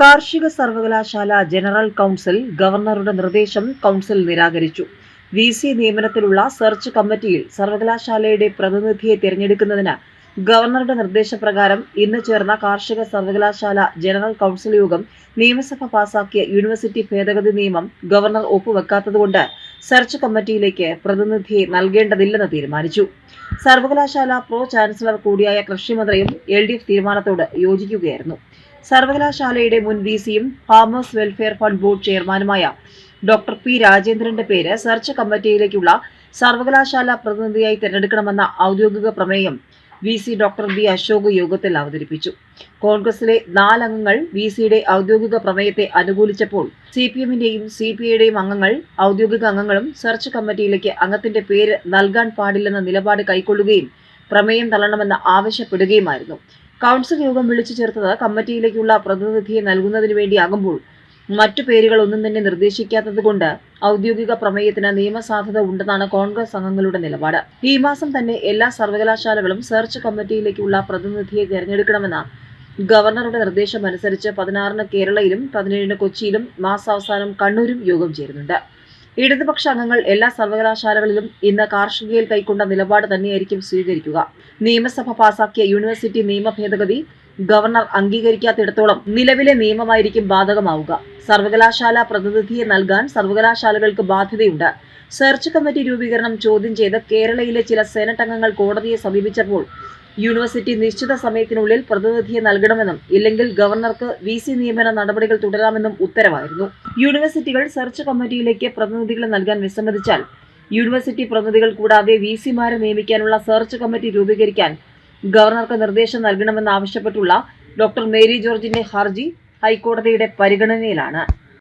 കാർഷിക സർവകലാശാല general council ഗവർണറുടെ നിർദ്ദേശം കൗൺസിൽ നിരാകരിച്ചു. വി സി നിയമനത്തിലുള്ള സെർച്ച് കമ്മിറ്റിയിൽ സർവകലാശാലയുടെ പ്രതിനിധിയെ തിരഞ്ഞെടുക്കുന്നതിന് ഗവർണറുടെ നിർദ്ദേശപ്രകാരം ഇന്ന് ചേർന്ന കാർഷിക സർവകലാശാല ജനറൽ കൗൺസിൽ യോഗം നിയമസഭ പാസാക്കിയ യൂണിവേഴ്സിറ്റി ഭേദഗതി നിയമം ഗവർണർ ഒപ്പുവെക്കാത്തതുകൊണ്ട് സെർച്ച് കമ്മിറ്റിയിലേക്ക് പ്രതിനിധിയെ നൽകേണ്ടതില്ലെന്ന് തീരുമാനിച്ചു. സർവകലാശാല പ്രോ ചാൻസലർ കൂടിയായ കൃഷിമന്ത്രിയും എൽ ഡി എഫ് തീരുമാനത്തോട് യോജിക്കുകയായിരുന്നു. സർവകലാശാലയുടെ മുൻ വി സിയും ഫാമേഴ്സ് വെൽഫെയർ ഫണ്ട് ബോർഡ് ചെയർമാനുമായ ഡോക്ടർ പി രാജേന്ദ്രന്റെ പേര് സെർച്ച് കമ്മിറ്റിയിലേക്കുള്ള സർവകലാശാല പ്രതിനിധിയായി തിരഞ്ഞെടുക്കണമെന്ന ഔദ്യോഗിക പ്രമേയം V C doctor B Ashok യോഗത്തിൽ അവതരിപ്പിച്ചു. കോൺഗ്രസിലെ നാലംഗങ്ങൾ വി സിയുടെ ഔദ്യോഗിക പ്രമേയത്തെ അനുകൂലിച്ചപ്പോൾ സി പി എമ്മിന്റെയും സി പി ഐയുടെയും അംഗങ്ങൾ ഔദ്യോഗിക അംഗങ്ങളും സെർച്ച് കമ്മിറ്റിയിലേക്ക് അംഗത്തിന്റെ പേര് നൽകാൻ പാടില്ലെന്ന നിലപാട് കൈക്കൊള്ളുകയും പ്രമേയം തള്ളണമെന്ന് ആവശ്യപ്പെടുകയുമായിരുന്നു. കൗൺസിൽ യോഗം വിളിച്ചു ചേർത്തത് കമ്മിറ്റിയിലേക്കുള്ള പ്രതിനിധിയെ നൽകുന്നതിന് വേണ്ടിയാകുമ്പോൾ മറ്റു പേരുകൾ ഒന്നും തന്നെ നിർദ്ദേശിക്കാത്തതുകൊണ്ട് ഔദ്യോഗിക പ്രമേയത്തിന് നിയമസാധുത ഉണ്ടെന്നാണ് കോൺഗ്രസ് അംഗങ്ങളുടെ നിലപാട്. ഈ മാസം തന്നെ എല്ലാ സർവകലാശാലകളും സെർച്ച് കമ്മിറ്റിയിലേക്കുള്ള പ്രതിനിധിയെ തിരഞ്ഞെടുക്കണമെന്ന ഗവർണറുടെ നിർദ്ദേശം അനുസരിച്ച് പതിനാറിന് കേരളയിലും പതിനേഴിന് കൊച്ചിയിലും മാസാവസാനം കണ്ണൂരും യോഗം ചേരുന്നുണ്ട്. ഇടതുപക്ഷ അംഗങ്ങൾ എല്ലാ സർവകലാശാലകളിലും ഇന്ന് കാർഷികയിൽ കൈക്കൊണ്ട നിലപാട് തന്നെയായിരിക്കും സ്വീകരിക്കുക. നിയമസഭ പാസാക്കിയ യൂണിവേഴ്സിറ്റി നിയമ ഭേദഗതി ഗവർണർ അംഗീകരിക്കാത്തിടത്തോളം നിലവിലെ നിയമമായിരിക്കും ബാധകമാവുക. സർവകലാശാല പ്രതിനിധിയെ നൽകാൻ സർവകലാശാലകൾക്ക് ബാധ്യതയുണ്ട്. സെർച്ച് കമ്മിറ്റി രൂപീകരണം ചോദ്യം ചെയ്ത് കേരളയിലെ ചില സെനറ്റ് അംഗങ്ങൾ കോടതിയെ സമീപിച്ചപ്പോൾ യൂണിവേഴ്സിറ്റി നിശ്ചിത സമയത്തിനുള്ളിൽ പ്രതിനിധിയെ നൽകണമെന്നും ഇല്ലെങ്കിൽ ഗവർണർക്ക് വി സി നിയമന നടപടികൾ തുടരാമെന്നും ഉത്തരവായിരുന്നു. യൂണിവേഴ്സിറ്റികൾ സെർച്ച് കമ്മിറ്റിയിലേക്ക് പ്രതിനിധികളെ നൽകാൻ വിസമ്മതിച്ചാൽ യൂണിവേഴ്സിറ്റി പ്രതിനിധികൾ കൂടാതെ വി സിമാരെ നിയമിക്കാനുള്ള സെർച്ച് കമ്മിറ്റി രൂപീകരിക്കാൻ ഗവർണർക്ക് നിർദ്ദേശം നൽകണമെന്നാവശ്യപ്പെട്ടുള്ള ഡോക്ടർ മേരി ജോർജിന്റെ ഹർജി ഹൈക്കോടതിയുടെ പരിഗണനയിലാണ്.